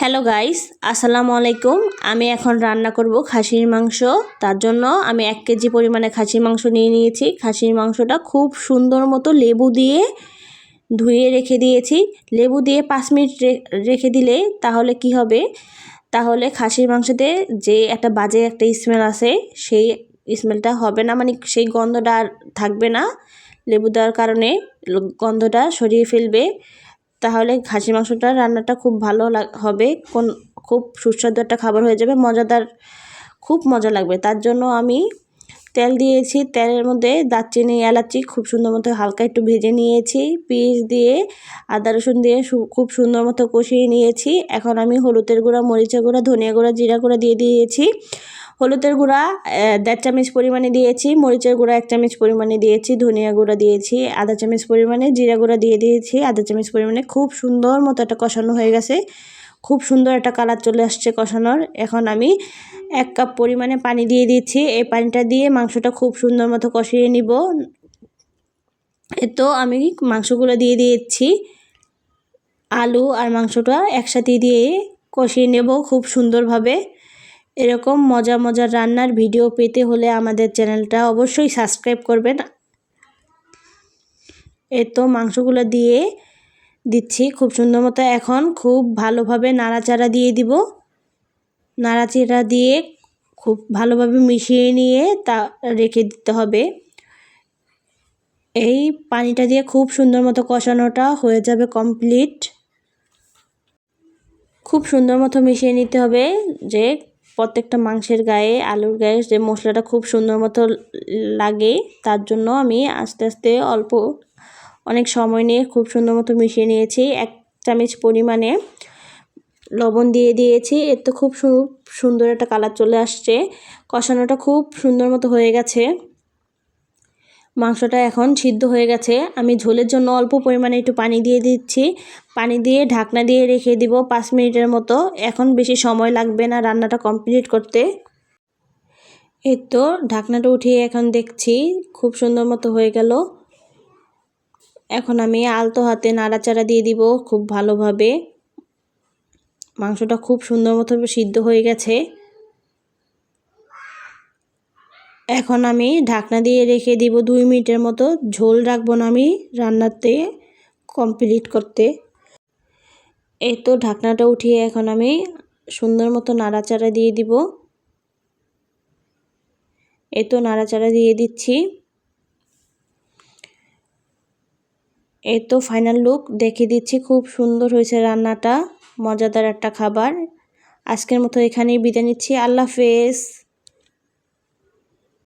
Hello guys আসসালামু আলাইকুম আমি এখন রান্না করব খাসির মাংস। তার জন্য আমি এক কেজি পরিমাণে খাসির মাংস নিয়ে নিয়েছি। খাসির মাংসটা খুব সুন্দর মতো লেবু দিয়ে ধুয়ে রেখে দিয়েছি। লেবু দিয়ে পাঁচ মিনিট রেখে দিলে তাহলে কি হবে? তাহলে খাসির মাংসতে যে একটা বাজে একটা স্মেল আছে সেই স্মেলটা হবে না। মানে সেই গন্ধটা আর থাকবে না। লেবু দেওয়ার কারণে গন্ধটা সরিয়ে ফেলবে। তাহলে খাসি মাংসটা রান্নাটা খুব ভালো হবে। কোন, খুব সুস্বাদু একটা খাবার হয়ে যাবে, মজাদার, খুব মজা লাগবে। তার জন্য আমি তেল দিয়েছি, তেলের মধ্যে দারচিনি, এলাচি খুব সুন্দর মতো হালকা একটু ভেজে নিয়েছি পিস দিয়ে, আদা রসুন দিয়ে খুব সুন্দর মতো কষিয়ে নিয়েছি। এখন আমি হলুদের গুঁড়া, মরিচের গুঁড়া, ধনিয়া গুঁড়া, জিরা গুঁড়া দিয়ে দিয়েছি। হলুদের গুঁড়া দেড় চামচ পরিমাণে দিয়েছি, মরিচের গুঁড়া এক চামচ পরিমাণে দিয়েছি, ধনিয়া গুঁড়া দিয়েছি, আধা চামচ পরিমাণে জিরা গুঁড়া দিয়ে দিয়েছি, আধা চামচ পরিমাণে খুব সুন্দর মতো একটা কষানো হয়ে গেছে। খুব সুন্দর একটা কালার চলে আসছে কষানোর। এখন আমি এক কাপ পরিমাণে পানি দিয়ে দিচ্ছি। এই পানিটা দিয়ে মাংসটা খুব সুন্দর মতো কষিয়ে নিব। তো আমি মাংসগুলো দিয়ে দিয়েছি। আলু আর মাংসটা একসাথে দিয়ে কষিয়ে নেব খুব সুন্দরভাবে। এরকম মজা মজার রান্নার ভিডিও পেতে হলে আমাদের চ্যানেলটা অবশ্যই সাবস্ক্রাইব করবেন। এ তো মাংসগুলো দিয়ে দিচ্ছি, খুব সুন্দর মতো এখন খুব ভালোভাবে নাড়াচাড়া দিয়ে দিব। নাড়াচাড়া দিয়ে খুব ভালোভাবে মিশিয়ে নিয়ে তা রেখে দিতে হবে। এই পানিটা দিয়ে খুব সুন্দর মতো কষানোটা হয়ে যাবে কমপ্লিট। খুব সুন্দর মতো মিশিয়ে নিতে হবে যে প্রত্যেকটা মাংসের গায়ে, আলুর গায়ে যে মশলাটা খুব সুন্দর মতো লাগে, তার জন্য আমি আস্তে আস্তে অল্প অনেক সময় নিয়ে খুব সুন্দর মতো মিশিয়ে নিয়েছি। এক চামচ পরিমাণে লবণ দিয়ে দিয়েছি। এর তো খুব সুন্দর একটা কালার চলে আসছে। কষানোটা খুব সুন্দর মতো হয়ে গেছে। মাংসটা এখন সিদ্ধ হয়ে গেছে। আমি ঝোলের জন্য অল্প পরিমাণে একটু পানি দিয়ে দিচ্ছি। পানি দিয়ে ঢাকনা দিয়ে রেখে দিব পাঁচ মিনিটের মতো। এখন বেশি সময় লাগবে না রান্নাটা কমপ্লিট করতে। এই তো ঢাকনাটা উঠিয়ে এখন দেখছি খুব সুন্দর মতো হয়ে গেল। এখন আমি আলতো হাতে নাড়াচাড়া দিয়ে দিব খুব ভালোভাবে। মাংসটা খুব সুন্দর মতো সিদ্ধ হয়ে গেছে। এখন আমি ঢাকনা দিয়ে রেখে দিব দুই মিনিটের মতো। ঝোল রাখব না আমি রান্নাতে কমপ্লিট করতে। এই তো ঢাকনাটা উঠিয়ে এখন আমি সুন্দর মতো নাড়াচাড়া দিয়ে দিব। এই তো নাড়াচাড়া দিয়ে দিচ্ছি। এই তো ফাইনাল লুক দেখে দিচ্ছি খুব সুন্দর হয়েছে রান্নাটা, মজাদার একটা খাবার। আজকের মতো এখানেই বিদায় নিচ্ছি। আল্লাহ হাফেজ।